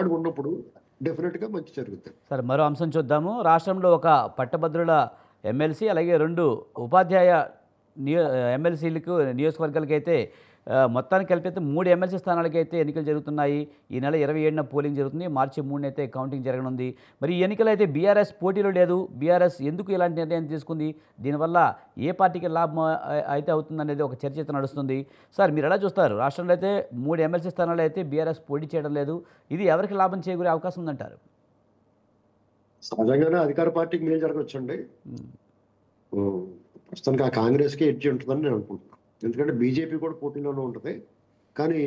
వాడు ఉన్నప్పుడు డెఫినెట్గా మంచి జరుగుతుంది సరే మరో అంశం చూద్దాము. రాష్ట్రంలో ఒక పట్టభద్రుల ఎమ్మెల్సీ అలాగే రెండు ఉపాధ్యాయ నియో ఎమ్మెల్సీలకు నియోజకవర్గాలకి అయితే మొత్తానికి కలిపి అయితే మూడు ఎమ్మెల్సీ స్థానాలకి అయితే ఎన్నికలు జరుగుతున్నాయి. ఈ నెల ఇరవై ఏడున పోలింగ్ జరుగుతుంది. మార్చి మూడున అయితే కౌంటింగ్ జరగనుంది. మరి ఈ ఎన్నికలు అయితే బీఆర్ఎస్ పోటీలో లేదు. బీఆర్ఎస్ ఎందుకు ఇలాంటి నిర్ణయం తీసుకుంది? దీనివల్ల ఏ పార్టీకి లాభం అయితే అవుతుందనేది ఒక చర్చ అయితే నడుస్తుంది. సార్ మీరు ఎలా చూస్తారు? రాష్ట్రంలో అయితే మూడు ఎమ్మెల్సీ స్థానాలు అయితే బీఆర్ఎస్ పోటీ చేయడం లేదు. ఇది ఎవరికి లాభం చేకూరే అవకాశం ఉందంటారు? సహజంగానే అధికార పార్టీకి మేలు జరగవచ్చండి. ప్రస్తుతానికి ఆ కాంగ్రెస్కి ఎడ్జి ఉంటుందని నేను అనుకుంటున్నాను ఎందుకంటే బీజేపీ కూడా పోటీలోనే ఉంటుంది. కానీ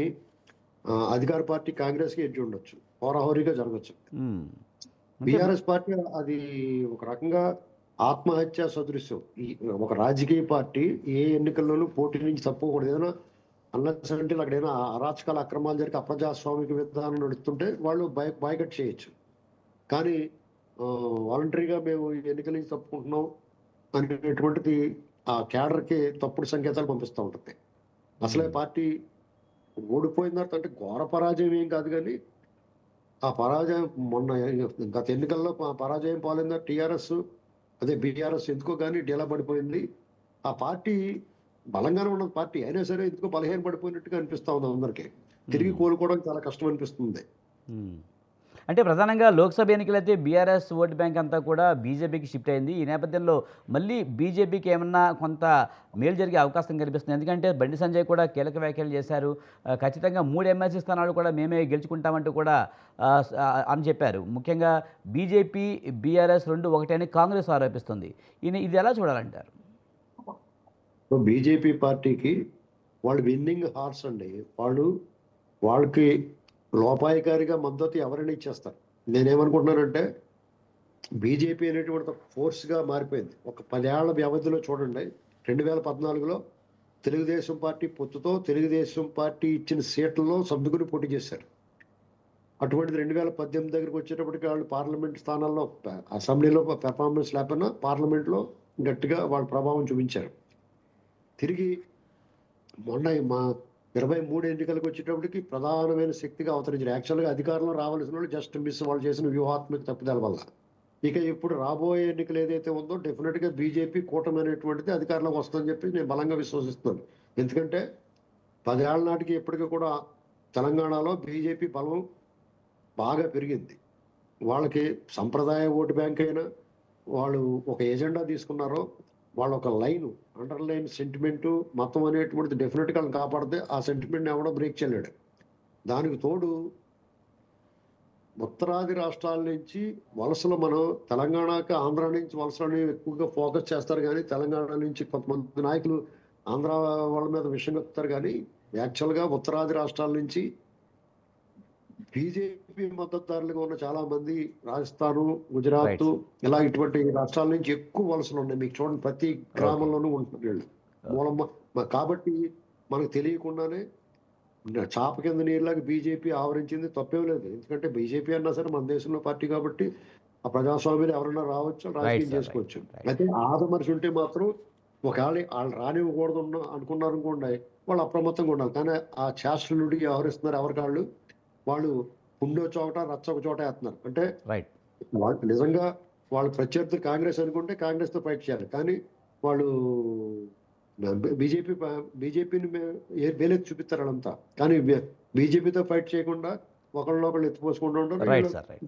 అధికార పార్టీ కాంగ్రెస్కి ఎడ్జి ఉండొచ్చు. హోరాహోరీగా జరగచ్చు. బీఆర్ఎస్ పార్టీ అది ఒక రకంగా ఆత్మహత్య సదృశ్యం. ఈ ఒక రాజకీయ పార్టీ ఏ ఎన్నికల్లోనూ పోటీ నుంచి తప్పకూడదు ఏదైనా అన్నస్ అంటే అక్కడ ఏదైనా అరాచకాల అక్రమాలు జరిగి అప్రజాస్వామిక విధానం నడుస్తుంటే వాళ్ళు బై బాయ్కట్ చేయొచ్చు. కానీ వాలంటరీగా మేము ఎన్నికల నుంచి తప్పుకుంటున్నాం. అనేటువంటిది ఆ క్యాడర్కి తప్పుడు సంకేతాలు పంపిస్తూ ఉంటుంది. అసలే పార్టీ ఓడిపోయిన తర్వాత అంటే ఘోర పరాజయం ఏం కాదు కానీ ఆ పరాజయం మొన్న గత ఎన్నికల్లో పరాజయం పాలైందా టీఆర్ఎస్ అదే బీఆర్ఎస్ ఎందుకో కానీ డీలా పడిపోయింది. ఆ పార్టీ బలంగానే ఉన్న పార్టీ. అయినా సరే ఎందుకో బలహీన పడిపోయినట్టుగా అనిపిస్తా ఉంది అందరికీ. తిరిగి కోలుకోవడం చాలా కష్టం అనిపిస్తుంది. అంటే ప్రధానంగా లోక్సభ ఎన్నికలైతే బీఆర్ఎస్ ఓటు బ్యాంక్ అంతా కూడా బీజేపీకి షిఫ్ట్ అయింది. ఈ నేపథ్యంలో మళ్ళీ బీజేపీకి ఏమన్నా కొంత మేలు జరిగే అవకాశం కనిపిస్తుంది ఎందుకంటే బండి సంజయ్ కూడా కీలక వ్యాఖ్యలు చేశారు. ఖచ్చితంగా మూడు ఎమ్మెల్సీ స్థానాలు కూడా మేమే గెలుచుకుంటామంటూ కూడా అని చెప్పారు. ముఖ్యంగా బీజేపీ బీఆర్ఎస్ రెండు ఒకటే అని కాంగ్రెస్ ఆరోపిస్తుంది. ఈయన ఇది ఎలా చూడాలంటారు? బీజేపీ పార్టీకి వాళ్ళు విన్నింగ్ హార్స్ అండి. వాళ్ళు వాళ్ళకి లోపాయికారిగా మద్దతు ఎవరైనా ఇచ్చేస్తారు. నేనేమనుకుంటున్నానంటే బీజేపీ అనేటువంటి ఫోర్స్గా మారిపోయింది. ఒక పదేళ్ళ వ్యవధిలో చూడండి రెండు వేల పద్నాలుగులో తెలుగుదేశం పార్టీ పొత్తుతో తెలుగుదేశం పార్టీ ఇచ్చిన సీట్లలో సర్దుకుని పోటీ చేశారు. అటువంటిది రెండు వేల పద్దెనిమిది దగ్గరికి వచ్చేటప్పటికి వాళ్ళు పార్లమెంట్ స్థానాల్లో అసెంబ్లీలో పెర్ఫార్మెన్స్ లేకపోయినా పార్లమెంట్లో గట్టిగా వాళ్ళ ప్రభావం చూపించారు. తిరిగి మొన్న మా ఇరవై మూడు ఎన్నికలకు వచ్చేటప్పటికి ప్రధానమైన శక్తిగా అవతరించారు. యాక్చువల్గా అధికారంలో రావాల్సిన వాళ్ళు జస్ట్ మిస్ వాళ్ళు చేసిన వ్యూహాత్మక తప్పుదల వల్ల. ఇక ఇప్పుడు రాబోయే ఎన్నికలు ఏదైతే ఉందో డెఫినెట్గా బీజేపీ కూటమి అనేటువంటిది అధికారంలోకి వస్తుందని చెప్పి నేను బలంగా విశ్వసిస్తున్నాను. ఎందుకంటే పదేళ్ళ నాటికి ఎప్పటికీ కూడా తెలంగాణలో బీజేపీ బలం బాగా పెరిగింది. వాళ్ళకి సంప్రదాయ ఓటు బ్యాంక్ అయినా వాళ్ళు ఒక ఎజెండా తీసుకున్నారో వాళ్ళ ఒక లైన్ అండర్లైన్ సెంటిమెంటు సెంటిమెంట్ మతం అనేటువంటిది డెఫినెట్గా వాళ్ళని కాపాడితే ఆ సెంటిమెంట్ని ఎవడో బ్రేక్ చేయలేడు. దానికి తోడు ఉత్తరాది రాష్ట్రాల నుంచి వలసలు మనం తెలంగాణకి ఆంధ్ర నుంచి వలసలని ఎక్కువగా ఫోకస్ చేస్తారు కానీ తెలంగాణ నుంచి కొంతమంది నాయకులు ఆంధ్ర వాళ్ళ మీద విషయం చెప్తారు కానీ యాక్చువల్గా ఉత్తరాది రాష్ట్రాల నుంచి బీజేపీ మద్దతుదారులుగా ఉన్న చాలా మంది రాజస్థాన్ గుజరాత్ ఇలా ఇటువంటి రాష్ట్రాల నుంచి ఎక్కువ వలసలు ఉన్నాయి. మీకు చూడండి ప్రతి గ్రామంలోనూ ఉంటున్నారు వీళ్ళు. మూలం మ- కాబట్టి మనకు తెలియకుండానే చాప కింద నీళ్ళకి బీజేపీ ఆవరించింది తప్పేం లేదు. ఎందుకంటే బీజేపీ అన్నా సరే మన దేశంలో పార్టీ కాబట్టి ఆ ప్రజాస్వామ్యం ఎవరైనా రావచ్చు రాజకీయం చేసుకోవచ్చు. అయితే ఆదమర్చి ఉంటే మాత్రం ఒకవేళ వాళ్ళు రానివ్వకూడదు అనుకున్నారు అనుకోండి వాళ్ళు అప్రమత్తంగా ఉండాలి. కానీ ఆ శాస్త్రులుడికి వ్యవహరిస్తున్నారు ఎవరికాళ్ళు వాళ్ళు పుండో చోట రచ్చ ఒక చోట వేస్తున్నారు. అంటే రైట్ వాళ్ళు నిజంగా వాళ్ళ ప్రత్యర్థులు కాంగ్రెస్ అనుకుంటే కాంగ్రెస్తో ఫైట్ చేయాలి. కానీ వాళ్ళు బీజేపీ బీజేపీని వేలెత్తి చూపిస్తారు వాళ్ళంతా. కానీ బీజేపీతో ఫైట్ చేయకుండా ఒకళ్ళనొకళ్ళు ఎత్తిపోసుకుంటూ రైట్ ఉంటారు